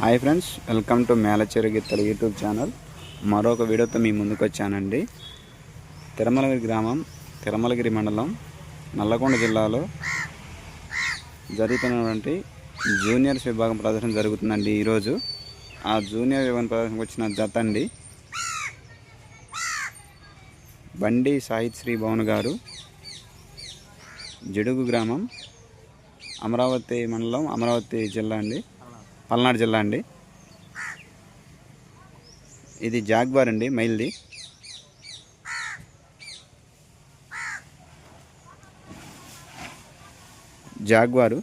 Hi friends welcome to Melacheru గిత్తలు YouTube channel. మరొక వీడియోతో మీ ముందుకు వచ్చానండి. తిరుమలగిరి గ్రామం తిరుమలగిరి మండలం నల్లగొండ జిల్లాలో జరుగుతున్నటువంటి జూనియర్స్ విభాగం ప్రదర్శన జరుగుతుందండి ఈరోజు. ఆ జూనియర్ విభాగం ప్రదర్శనకు వచ్చిన జత అండి. బండి సాహిత్ శ్రీ భవన్ గారు జిడుగు గ్రామం అమరావతి మండలం అమరావతి జిల్లా అండి. పల్నాడు జిల్లా అండి. ఇది జాగ్వార్ అండి మైల్ది. జాగ్వారు.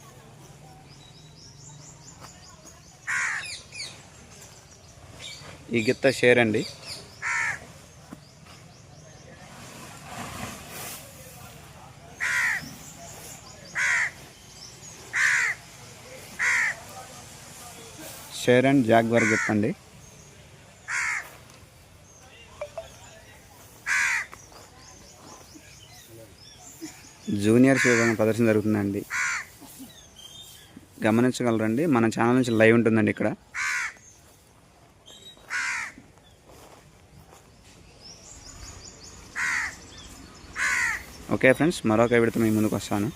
ఈ గిత్త షేర్ అండి. షేర్ అండ్ జాగ్వార్ చెప్పండి. అండి జూనియర్స్ విభాగం ప్రదర్శన జరుగుతుందండి. గమనించగలరండి. మన ఛానల్ నుంచి లైవ్ ఉంటుందండి ఇక్కడ. ఓకే ఫ్రెండ్స్ మరొక విడత మీ ముందుకు వస్తాను.